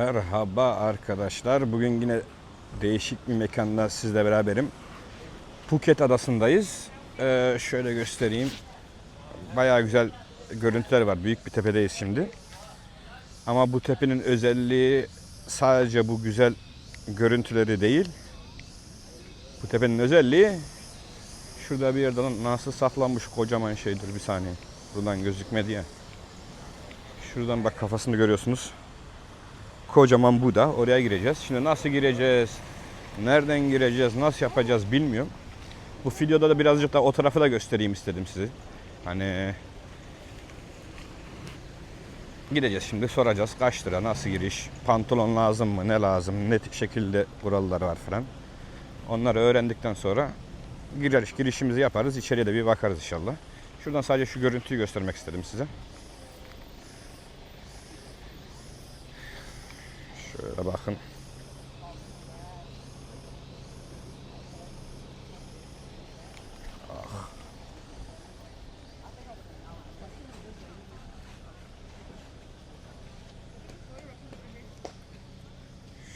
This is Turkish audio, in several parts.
Merhaba arkadaşlar. Bugün yine değişik bir mekanda sizle beraberim. Phuket adasındayız. Ee, şöyle göstereyim. Bayağı güzel görüntüler var. Büyük bir tepedeyiz şimdi. Ama bu tepenin özelliği sadece bu güzel görüntüleri değil. Bu tepenin özelliği şurada bir yerde lan nasıl saklanmış kocaman şeydir bir saniye. Buradan gözükmedi ya. Şuradan bak kafasını görüyorsunuz. Kocaman Buda. Oraya gireceğiz. Şimdi nasıl gireceğiz? Nereden gireceğiz? Nasıl yapacağız bilmiyorum. Bu videoda da birazcık da o tarafı da göstereyim istedim size. Hani gideceğiz şimdi soracağız kaç lira nasıl giriş pantolon lazım mı ne lazım ne şekilde kuralları var falan. Onları öğrendikten sonra giriş girişimizi yaparız içeriye de bir bakarız inşallah. Şuradan sadece şu görüntüyü göstermek istedim size. Şöyle bakın. Ah.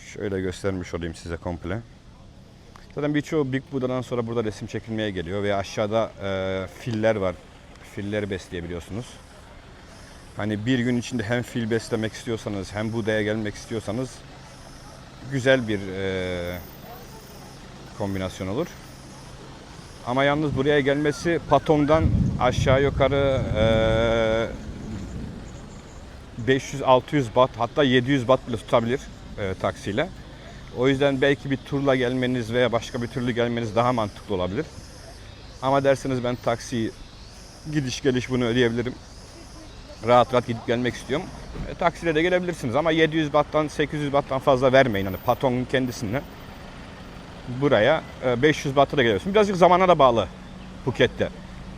Şöyle göstermiş olayım size komple. Zaten birçoğu Big Buda'dan sonra burada resim çekilmeye geliyor ve aşağıda e, filler var. Filleri besleyebiliyorsunuz. Hani bir gün içinde hem fil beslemek istiyorsanız hem Buda'ya gelmek istiyorsanız güzel bir e, kombinasyon olur. Ama yalnız buraya gelmesi Patong'dan aşağı yukarı e, 500-600 bat hatta 700 bat bile tutabilir e, taksiyle. O yüzden belki bir turla gelmeniz veya başka bir türlü gelmeniz daha mantıklı olabilir. Ama derseniz ben taksiyi gidiş geliş bunu ödeyebilirim rahat rahat gidip gelmek istiyorum. E, taksiyle de gelebilirsiniz ama 700 battan 800 battan fazla vermeyin hani Patong'un kendisinden. Buraya e, 500 batta da geliyorsun. Birazcık zamana da bağlı Phuket'te.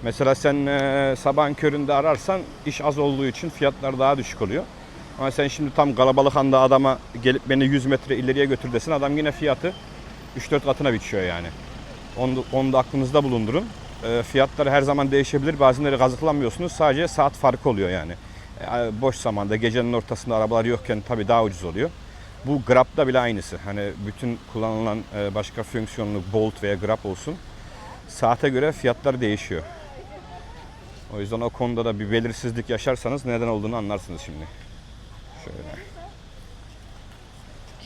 Mesela sen e, sabahın köründe ararsan iş az olduğu için fiyatlar daha düşük oluyor. Ama sen şimdi tam kalabalık anda adama gelip beni 100 metre ileriye götür desin adam yine fiyatı 3-4 katına biçiyor yani. Onu, onu da aklınızda bulundurun. E, fiyatlar her zaman değişebilir. Bazenleri kazıklanmıyorsunuz. Sadece saat farkı oluyor yani. E, boş zamanda gecenin ortasında arabalar yokken tabii daha ucuz oluyor. Bu Grab'da bile aynısı. Hani bütün kullanılan e, başka fonksiyonlu Bolt veya Grab olsun. Saate göre fiyatlar değişiyor. O yüzden o konuda da bir belirsizlik yaşarsanız neden olduğunu anlarsınız şimdi. Şöyle.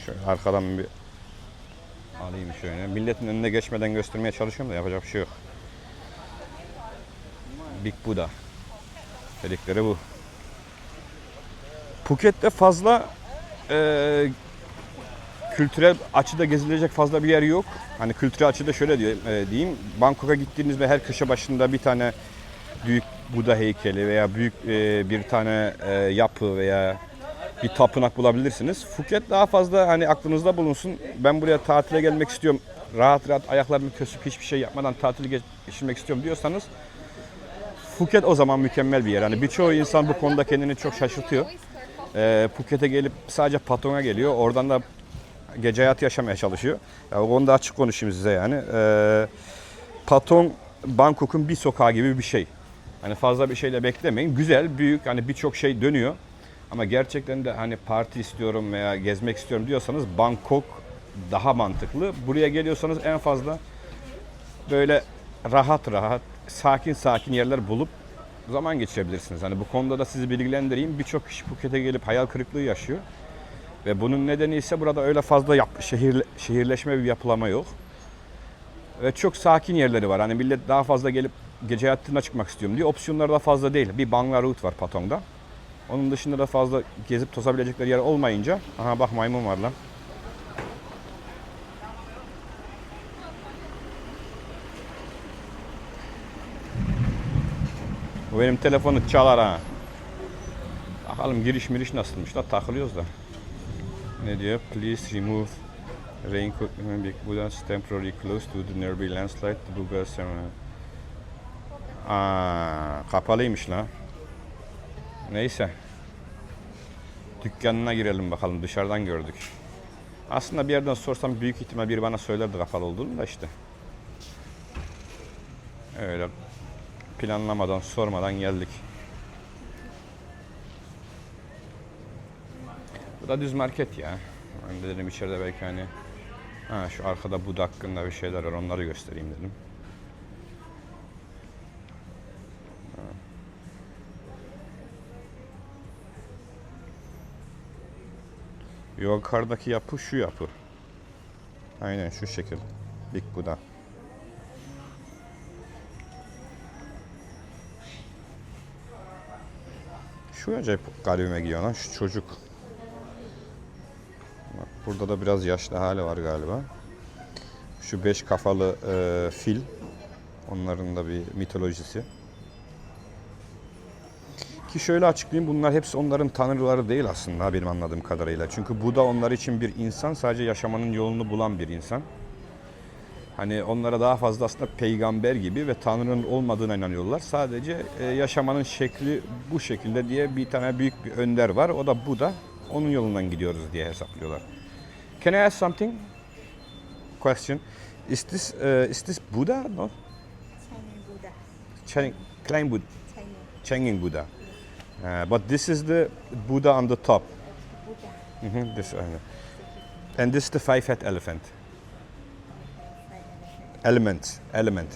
Şöyle arkadan bir alayım şöyle. Milletin önüne geçmeden göstermeye çalışıyorum da yapacak bir şey yok. Big Buddha. Dedikleri bu. Phuket'te fazla e, kültürel açıda gezilecek fazla bir yer yok. Hani kültürel açıda şöyle diyor, e, diyeyim. Bangkok'a gittiğinizde her köşe başında bir tane büyük Buda heykeli veya büyük e, bir tane e, yapı veya bir tapınak bulabilirsiniz. Phuket daha fazla hani aklınızda bulunsun. Ben buraya tatile gelmek istiyorum. Rahat rahat ayaklarımı kösüp hiçbir şey yapmadan tatil geçirmek istiyorum diyorsanız Phuket o zaman mükemmel bir yer. Hani birçoğu insan bu konuda kendini çok şaşırtıyor. Ee, Phuket'e gelip sadece Patong'a geliyor. Oradan da gece hayatı yaşamaya çalışıyor. Ya, onu da açık konuşayım size yani. Ee, Patong Bangkok'un bir sokağı gibi bir şey. Hani fazla bir şeyle beklemeyin. Güzel, büyük, hani birçok şey dönüyor. Ama gerçekten de hani parti istiyorum veya gezmek istiyorum diyorsanız Bangkok daha mantıklı. Buraya geliyorsanız en fazla böyle rahat rahat, sakin sakin yerler bulup zaman geçirebilirsiniz. Hani bu konuda da sizi bilgilendireyim. Birçok kişi Phuket'e gelip hayal kırıklığı yaşıyor. Ve bunun nedeni ise burada öyle fazla yap, şehir, şehirleşme bir yapılama yok. Ve çok sakin yerleri var. Hani millet daha fazla gelip gece hayatına çıkmak istiyorum diye opsiyonları da fazla değil. Bir Bangla Route var Patong'da. Onun dışında da fazla gezip tozabilecekleri yer olmayınca aha bak maymun var lan. Bu benim telefonu çalar ha. Bakalım giriş miriş nasılmış da takılıyoruz da. Ne diyor? Please remove raincoat Big Buddha's temporarily close to the nearby landslide. The Buddha's Aa, kapalıymış lan. Neyse. Dükkanına girelim bakalım. Dışarıdan gördük. Aslında bir yerden sorsam büyük ihtimal biri bana söylerdi kapalı olduğunu da işte. Öyle planlamadan, sormadan geldik. da düz market ya. Ben de dedim içeride belki hani ha şu arkada Buda hakkında bir şeyler var onları göstereyim dedim. Ha. Yukarıdaki yapı şu yapı. Aynen şu şekil. Big Buddha. Şu acayip garibime gidiyor lan şu çocuk. Bak, burada da biraz yaşlı hali var galiba. Şu beş kafalı e, fil. Onların da bir mitolojisi. Ki şöyle açıklayayım bunlar hepsi onların tanrıları değil aslında benim anladığım kadarıyla. Çünkü Buda onlar için bir insan sadece yaşamanın yolunu bulan bir insan. Hani onlara daha fazla aslında peygamber gibi ve Tanrı'nın olmadığına inanıyorlar. Sadece e, yaşamanın şekli bu şekilde diye bir tane büyük bir önder var. O da Buda. Onun yolundan gidiyoruz diye hesaplıyorlar. Can I ask something? Question. Is this uh, is this Buddha? No. Chinese Buddha. Klein Buddha. Chenging Buddha. Uh, but this is the Buddha on the top. Buddha. Mhm, this aynen. And this is the five head elephant. Element. Element.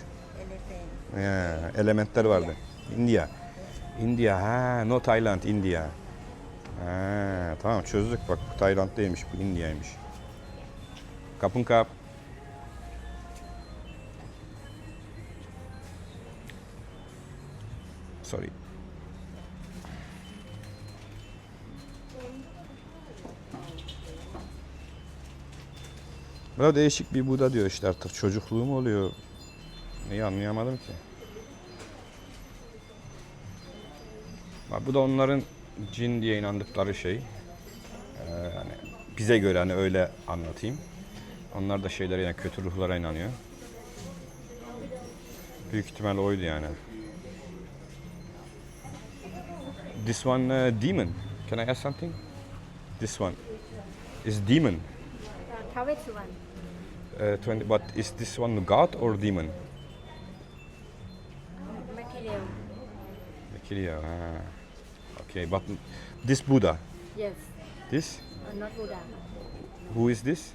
Ya, elementler vardı. India. India. Ha, no Thailand, India. Ha, tamam çözdük bak. Tayland değilmiş bu, India'ymış. Kapın kap. Sorry. Burada değişik bir Buda diyor işte artık çocukluğu mu oluyor? Neyi anlayamadım ki. Bak bu da onların cin diye inandıkları şey. Ee, yani bize göre hani öyle anlatayım. Onlar da şeylere yani kötü ruhlara inanıyor. Büyük ihtimal oydu yani. This one uh, demon. Can I ask something? This one is demon. Uh, Tawesuwan. Uh, 20, but is this one god or demon? Material. Kiriya. Ah. Okay, but this Buddha, Yes. this, Uh, not Buddha. who is this?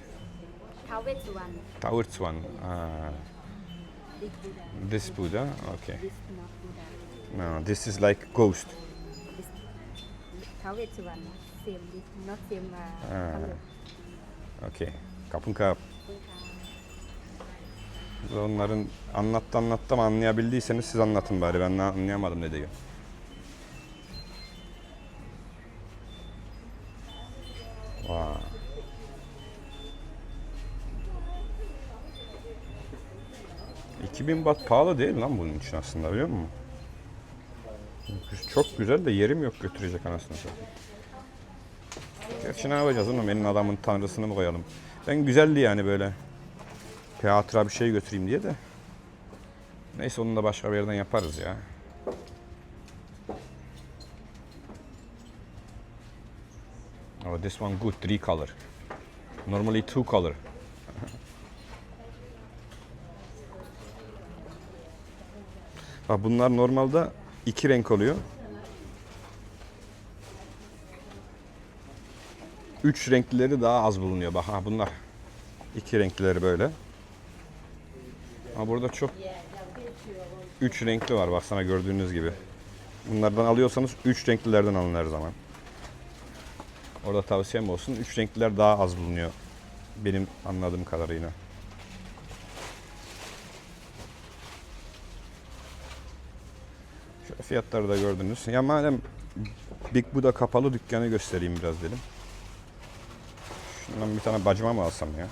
Tawesuwan. Taorzwan. Ah, Big Buddha. this Buddha. Okay. This not Buddha. No, this is like ghost. This Tawesuwan. Same. This not same. Uh, Ah. Okay. Kapın kap. Onların anlattı anlattı ama anlayabildiyseniz siz anlatın bari. Ben anlayamadım ne diyor. Vay. ...2000 bat pahalı değil lan bunun için aslında biliyor musun? Çok güzel de yerim yok götürecek anasını satayım. Gerçi ne yapacağız oğlum elin adamın tanrısını mı koyalım? Ben güzeldi yani böyle. Hatıra bir şey götüreyim diye de. Neyse onu da başka bir yerden yaparız ya. Oh, this one good, three color. Normally two color. Bak bunlar normalde iki renk oluyor. Üç renklileri daha az bulunuyor. Bak ha bunlar. iki renklileri böyle. Ama burada çok üç renkli var baksana gördüğünüz gibi. Bunlardan alıyorsanız üç renklilerden alın her zaman. Orada tavsiyem olsun. Üç renkliler daha az bulunuyor. Benim anladığım kadarıyla. Şöyle fiyatları da gördünüz. Ya madem Big Buddha kapalı dükkanı göstereyim biraz dedim. Şundan bir tane bacıma mı alsam ya?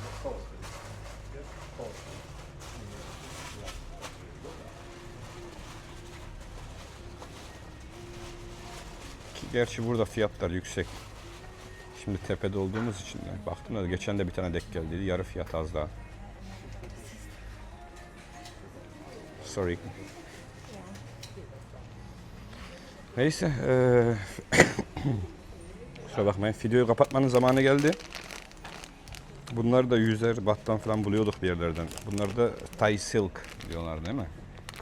Ki gerçi burada fiyatlar yüksek. Şimdi tepede olduğumuz için de baktım da geçen de bir tane dek geldiydi. Yarı fiyat az daha. Sorry. Neyse. eee Kusura bakmayın. Videoyu kapatmanın zamanı geldi. Bunları da yüzer battan falan buluyorduk bir yerlerden. Bunlar da Thai Silk diyorlar değil mi?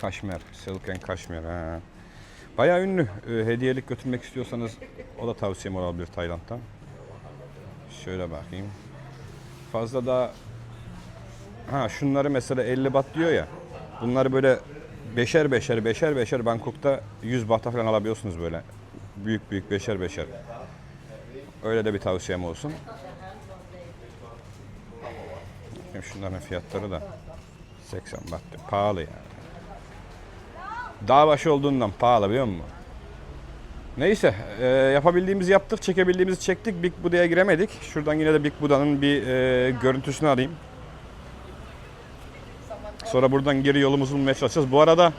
Kaşmer. Silk and Kaşmer. Ha. Bayağı ünlü. Ee, hediyelik götürmek istiyorsanız o da tavsiyem olabilir Tayland'dan. Şöyle bakayım. Fazla da ha şunları mesela 50 bat diyor ya. Bunları böyle beşer beşer beşer beşer Bangkok'ta 100 bahta falan alabiliyorsunuz böyle. Büyük büyük beşer beşer. Öyle de bir tavsiyem olsun. Bakayım Şunların fiyatları da 80 baht. Pahalı yani. Dağ başı olduğundan pahalı biliyor musun? Neyse e, yapabildiğimizi yaptık, çekebildiğimizi çektik. Big Buda'ya giremedik. Şuradan yine de Big Buda'nın bir e, görüntüsünü alayım. Sonra buradan geri yolumuzu bulmaya çalışacağız. Bu arada